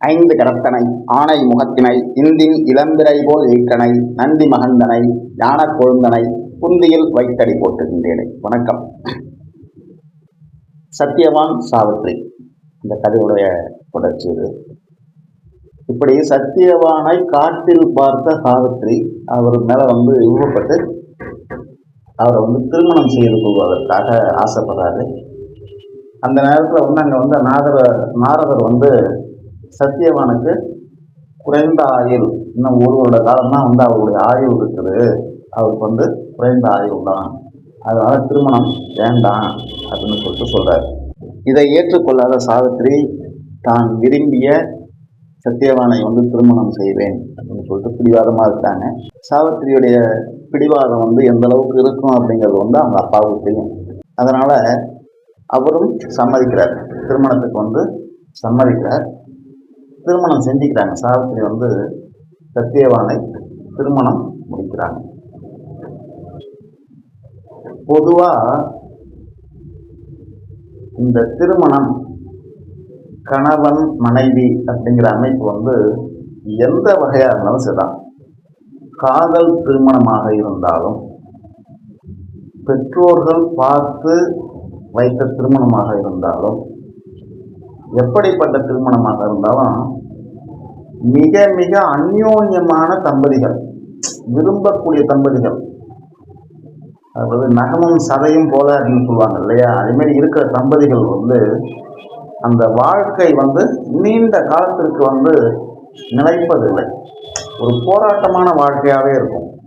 ஐந்து கடத்தனை ஆனை முகத்தினை இந்தின் இளம்பிரை போல் ஈக்கனை நந்தி மகந்தனை ஞானக் கொழுந்தனை புந்தியில் வைத்தடி போட்டுகின்றேனே வணக்கம். சத்தியவான் சாவித்ரி. இந்த கதையுடைய தொடர்ச்சி இது. இப்படி சத்தியவானை காட்டில் பார்த்த சாவித்ரி அவர் மேல வந்து விருப்பப்பட்டு அவரை வந்து திருமணம் செய்து கொள்வதற்காக ஆசைப்படுறாரு. அந்த நேரத்தில் வந்து அங்கே வந்து நாதர நாரதர் வந்து சத்தியவானுக்கு குறைந்த ஆயுள். இன்னும் ஒரு வருட காலம் தான் வந்து அவருடைய ஆயுள் இருக்குது. அவருக்கு வந்து குறைந்த ஆயுள் தான். அதனால திருமணம் வேண்டாம் அப்படின்னு சொல்லிட்டு சொல்றாரு. இதை ஏற்றுக்கொள்ளாத சாவித்திரி தான் விரும்பிய சத்தியவானை வந்து திருமணம் செய்வேன் அப்படின்னு சொல்லிட்டு பிடிவாதமாக இருக்காங்க. சாவித்திரியுடைய பிடிவாதம் வந்து எந்த அளவுக்கு இருக்கும் அப்படிங்கிறது வந்து அவங்க அப்பாவுக்கு தெரியும். அதனால் அவரும் சம்மதிக்கிறார். திருமணத்துக்கு வந்து சம்மதிக்கிறார். திருமணம் செஞ்சுக்கிறாங்க சாவித்திரி வந்து சத்தியவானை திருமணம் முடிக்கிறாங்க. பொதுவாக இந்த திருமணம் கணவன் மனைவி அப்படிங்கிற அமைப்பு வந்து எந்த வகையாக இருந்தாலும் சரிதான். காதல் திருமணமாக இருந்தாலும் பெற்றோர்கள் பார்த்து வைத்த திருமணமாக இருந்தாலும் எப்படிப்பட்ட திருமணமாக இருந்தாலும் மிக மிக அந்யோன்யமான தம்பதிகள். விரும்பக்கூடிய தம்பதிகள். அதாவது நகமும் சதையும் போல அப்படின்னு சொல்லுவாங்க இல்லையா? அதுமாரி இருக்கிற தம்பதிகள் வந்து அந்த வாழ்க்கை வந்து நீண்ட காலத்திற்கு வந்து நிலைப்பதில்லை. ஒரு போராட்டமான வாழ்க்கையாகவே இருக்கும்.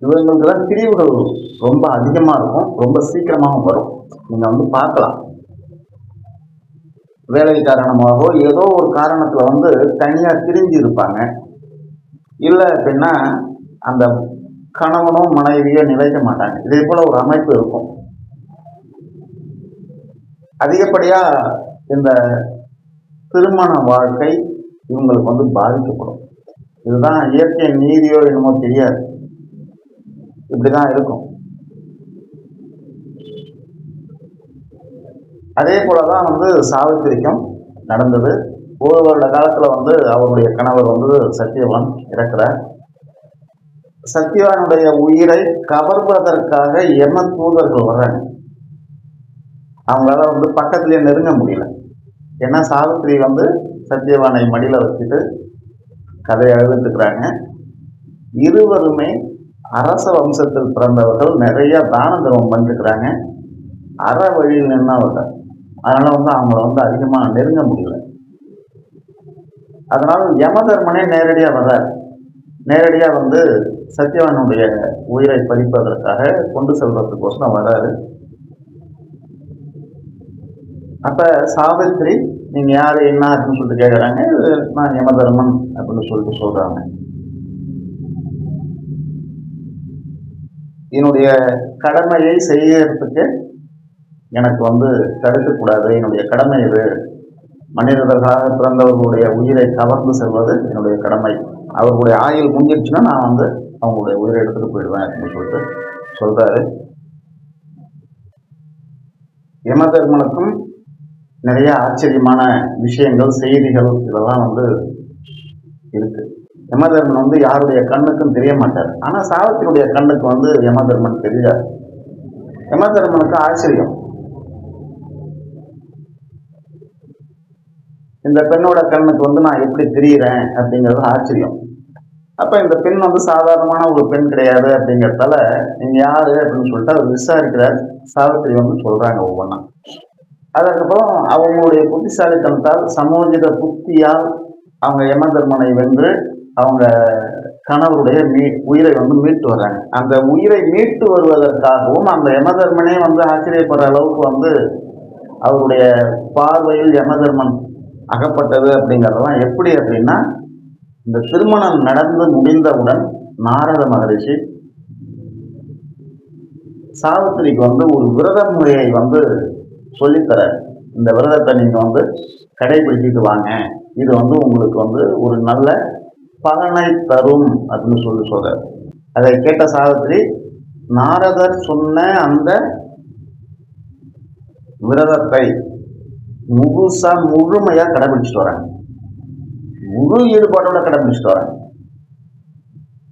இவங்களுக்கெல்லாம் பிரிவுகள் ரொம்ப அதிகமாக இருக்கும். ரொம்ப சீக்கிரமாகவும் வரும். நீங்கள் வந்து பார்க்கலாம். வேலை காரணமாகவோ ஏதோ ஒரு காரணத்தில் வந்து தனியாக பிரிஞ்சு இருப்பாங்க. இல்லை அப்படின்னா அந்த கணவனும் மனைவியோ நிலைக்க மாட்டாங்க. இதே போல் ஒரு அமைப்பு இருக்கும். அதிகப்படியாக இந்த திருமண வாழ்க்கை இவங்களுக்கு வந்து பாதிக்கப்படும். இதுதான் இயற்கை நீதியோ என்னமோ தெரியாது. இப்படி தான் இருக்கும். அதே போலதான் வந்து சாவித்திரிக்கும் நடந்தது. ஒரு வருட காலத்தில் வந்து அவருடைய கணவர் வந்து சத்தியவான் இறக்குறார். சத்தியவானுடைய உயிரை கவர்வதற்காக எம தூதர்கள் வர்றாங்க. அவங்களால வந்து பக்கத்துலேயே நெருங்க முடியல. ஏன்னா சாவித்திரி வந்து சத்தியவானை மடியில் வச்சுட்டு கதையை எழுதிட்டுக்கிறாங்க இருவருமே அரச வம்சத்தில் பிறந்தவர்கள் நிறைய தான தர்மம் பண்ணிருக்கிறாங்க. அற வழியில் நின்றவர்கள் அதனால வந்து அவங்கள வந்து அதிகமாக நெருங்க முடியல. அதனால யமதர்மனே நேரடியாக வர்றார். நேரடியாக வந்து சத்யவானுடைய உயிரை பறிப்பதற்காக கொண்டு செல்வதற்கோசரம் வராரு அப்ப சாவித்ரி நீங்க யாரு என்ன அப்படின்னு சொல்லிட்டு கேட்குறாங்க நான் யமதர்மன் அப்படின்னு சொல்லிட்டு சொல்றாங்க. என்னுடைய கடமையை செய்யறதுக்கு எனக்கு வந்து தடுக்கக்கூடாது. என்னுடைய கடமை இது. மனிதர்களாக பிறந்தவர்களுடைய உயிரை கவர்ந்து செல்வது என்னுடைய கடமை. அவர்களுடைய ஆயுள் முடிஞ்சிருச்சுன்னா நான் வந்து அவங்களுடைய உயிரை எடுத்துகிட்டு போயிடுவேன் அப்படின்னு சொல்லிட்டு சொல்கிறாரு யமதர்மனுக்கும் நிறைய ஆச்சரியமான விஷயங்கள் செய்திகள் இதெல்லாம் வந்து இருக்கு. யமதர்மன் வந்து யாருடைய கண்ணுக்கும் தெரிய மாட்டார். ஆனால் சாவத்தினுடைய கண்ணுக்கு வந்து யமதர்மன் தெரியாது. யமதர்மனுக்கு ஆச்சரியம். இந்த பெண்ணோட கண்ணுக்கு வந்து நான் எப்படி தெரியுறேன் அப்படிங்கிறது ஆச்சரியம். அப்போ இந்த பெண் வந்து சாதாரணமான ஒரு பெண் கிடையாது அப்படிங்கிறதால நீங்க யாரு? அப்படின்னு சொல்லிட்டு அவர் விசாரிக்கிறார். சாவித்திரி வந்து சொல்றாங்க ஒவ்வொன்றா அதற்கப்புறம் அவங்களுடைய புத்திசாலித்தனத்தால் சமோஜித புத்தியால் அவங்க யமதர்மனை வென்று அவங்க கணவருடைய மீ உயிரை வந்து மீட்டு வர்றாங்க. அந்த உயிரை மீட்டு வருவதற்காகவும் அந்த யமதர்மனே வந்து ஆச்சரியப்படுற அளவுக்கு வந்து அவருடைய பார்வையில் யமதர்மன் அகப்பட்டது அப்படிங்கிறதெல்லாம் எப்படி அப்படின்னா இந்த திருமணம் நடந்து முடிந்தவுடன் நாரத மகரிஷி சாவித்திரிக்கு வந்து ஒரு விரத முறையை வந்து சொல்லித்தர இந்த விரதத்தை நீங்க வந்து கடைபிடிச்சிட்டு வாங்க. இது வந்து உங்களுக்கு வந்து ஒரு நல்ல பலனை தரும் அப்படின்னு சொல்லி சொல்றார். அதை கேட்ட சாவித்திரி நாரதர் சொன்ன அந்த விரதத்தை முழுசா முழுமையா கடைபிடிச்சிட்டு வராங்க. முழு ஈடுபாட்டோட கடைபிடிச்சிட்டு வராங்க.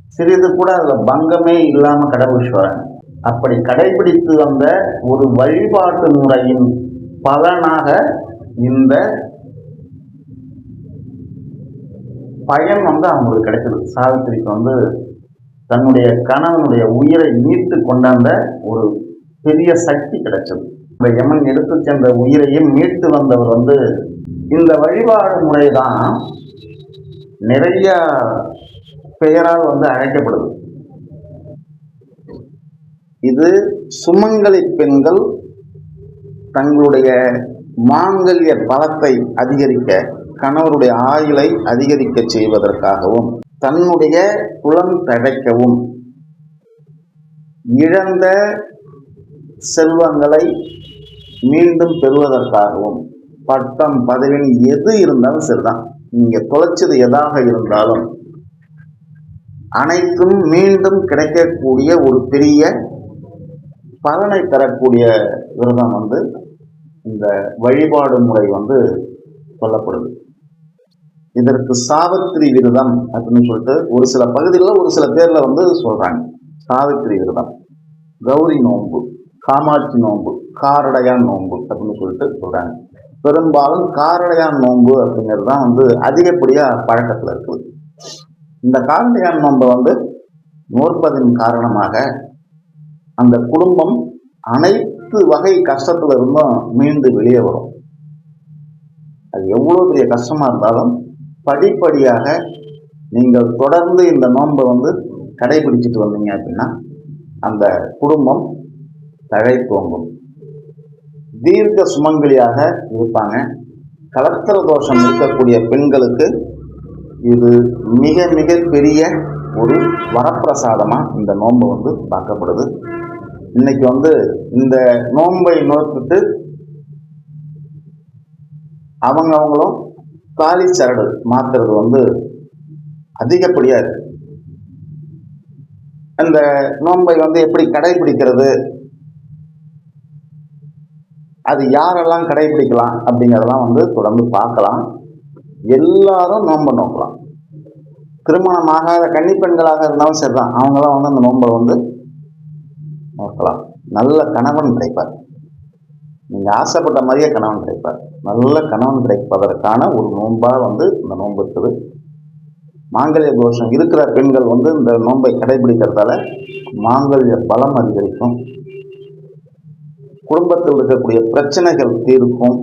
சிறிது கூட அதுல பங்கமே இல்லாம கடைபிடிச்சிட்டு வராங்க. அப்படி கடைபிடித்து வந்த ஒரு வழிபாட்டு முறையின் பலனாக இந்த பயன் வந்து அவங்களுக்கு கிடைச்சது. சாவித்திரிக்கு வந்து தன்னுடைய கணவனுடைய உயிரை மீட்டு கொண்டாந்த ஒரு பெரிய சக்தி கிடைச்சது. இந்த யமன் எடுத்து சென்ற உயிரையும் மீட்டு வந்தவர் வந்து இந்த வழிபாடு முறை தான் நிறைய பெயரால் வந்து அழைக்கப்படுது. இது சுமங்கலி பெண்கள் தங்களுடைய மாங்கல்ய பலத்தை அதிகரிக்க கணவருடைய ஆயுளை அதிகரிக்க செய்வதற்காகவும் தன்னுடைய குலம் தழைக்கவும் இழந்த செல்வங்களை மீண்டும் பெறுவதற்காகவும் பட்டம் பதவி எது இருந்தாலும் சரிதான். நீங்க தொலைச்சது எதாக இருந்தாலும் அனைத்தும் மீண்டும் கிடைக்கக்கூடிய ஒரு பெரிய பலனை தரக்கூடிய விரதம் வந்து இந்த வழிபாடு முறை வந்து சொல்லப்படுது இதற்கு சாவித்திரி விரதம் அப்படின்னு சொல்லிட்டு ஒரு சில பகுதிகளில் ஒரு சில பேர்ல வந்து சொல்றாங்க. சாவித்திரி விரதம் கௌரி நோன்பு காமாட்சி நோன்பு காரடையான் நோன்பு அப்படின்னு சொல்லிட்டு சொல்கிறாங்க பெரும்பாலும் காரடையான் நோன்பு அப்படிங்கிறது தான் வந்து அதிகப்படியாக பழக்கத்தில் இருக்குது. இந்த காரடையான் நோன்பை வந்து நோற்பதின் காரணமாக அந்த குடும்பம் அனைத்து வகை கஷ்டத்துல இருந்தும் மீண்டு வெளியே வரும். அது எவ்வளோ பெரிய கஷ்டமா இருந்தாலும் படிப்படியாக நீங்கள் தொடர்ந்து இந்த நோன்பை வந்து கடைபிடிச்சிட்டு வந்தீங்க அப்படின்னா அந்த குடும்பம் தழைத்தோங்கும் தீர்க்க சுமங்கலியாக இருப்பாங்க. கலத்திர தோஷம் இருக்கக்கூடிய பெண்களுக்கு இது மிக மிக பெரிய ஒரு வரப்பிரசாதமாக இந்த நோன்பு வந்து பார்க்கப்படுது. இன்னைக்கு வந்து இந்த நோன்பை நோக்கிட்டு அவங்க அவங்களும் காலி சரடு மாத்துறது வந்து அதிகப்படியா இருக்கு. அந்த நோன்பை வந்து எப்படி கடைபிடிக்கிறது? அது யாரெல்லாம் கடைபிடிக்கலாம் அப்படிங்கிறதெல்லாம் வந்து தொடர்ந்து பார்க்கலாம். எல்லாரும் நோன்பை நோக்கலாம். திருமணமாகாத கன்னிப்பெண்களாக இருந்தாலும் சரிதான். அவங்களாம் வந்து அந்த நோன்பை வந்து நோக்கலாம். நல்ல கணவன் கிடைப்பார். நீங்கள் ஆசைப்பட்ட மாதிரியே கணவன் கிடைப்பார். நல்ல கணவன் கிடைப்பதற்கான ஒரு நோன்பாக வந்து இந்த நோன்பு இருக்குது. மாங்கல்ய தோஷம் இருக்கிற பெண்கள் வந்து இந்த நோன்பை கடைபிடிக்கிறதால மாங்கல்ய பலம் அதிகரிக்கும். குடும்பத்தில் இருக்கக்கூடிய பிரச்சனைகள் தீர்க்கும்.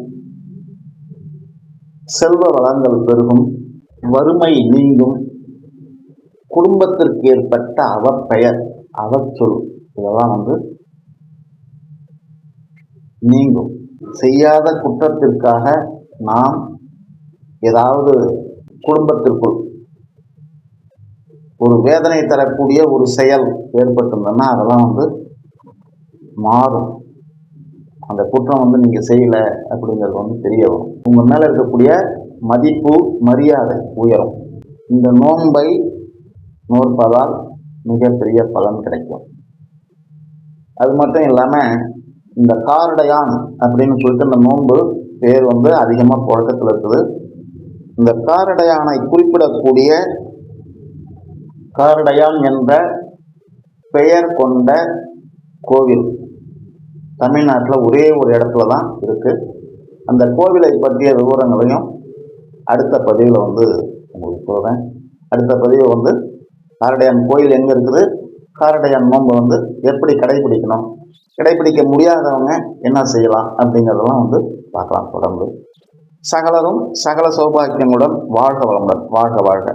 செல்வ வளங்கள் பெருகும். வறுமை நீங்கும். குடும்பத்திற்கு ஏற்பட்ட அவப்பெயர் அவச்சொல் இதெல்லாம் வந்து நீங்கும். செய்யாத குற்றத்திற்காக நாம் ஏதாவது குடும்பத்திற்குள் ஒரு வேதனை தரக்கூடிய ஒரு செயல் ஏற்பட்டிருந்ததுன்னா அதெல்லாம் வந்து மாறும். அந்த குற்றம் வந்து நீங்கள் செய்யல அப்படிங்கிறது வந்து தெரிய வரும். உங்கள் மேலே இருக்கக்கூடிய மதிப்பு மரியாதை உயரும். இந்த நோன்பை நோற்பதால் மிகப்பெரிய பலன் கிடைக்கும். அது மட்டும் இல்லாமல் இந்த காரடையான் அப்படின்னு சொல்லிட்டு இந்த நோன்பு பேர் வந்து அதிகமாக புழக்கத்தில் இருக்குது. இந்த காரடையானை குறிப்பிடக்கூடிய காரடையான் என்ற பெயர் கொண்ட கோவில் தமிழ்நாட்டில் ஒரே ஒரு இடத்துல தான் இருக்குது அந்த கோவிலை பற்றிய விவரங்களையும் அடுத்த பதிவில் வந்து உங்களுக்கு சொல்கிறேன் அடுத்த பதிவு வந்து காரடையான் கோயில் எங்கே இருக்குது? காரடையான் நோன்பை வந்து எப்படி கடைபிடிக்கணும்? கடைபிடிக்க முடியாதவங்க என்ன செய்யலாம் அப்படிங்கிறதெல்லாம் வந்து பார்க்கலாம் தொடர்ந்து. சகலரும் சகல சௌபாக்கியங்களுடன் வாழ்க வளமுடன். வாழ்க வாழ்க.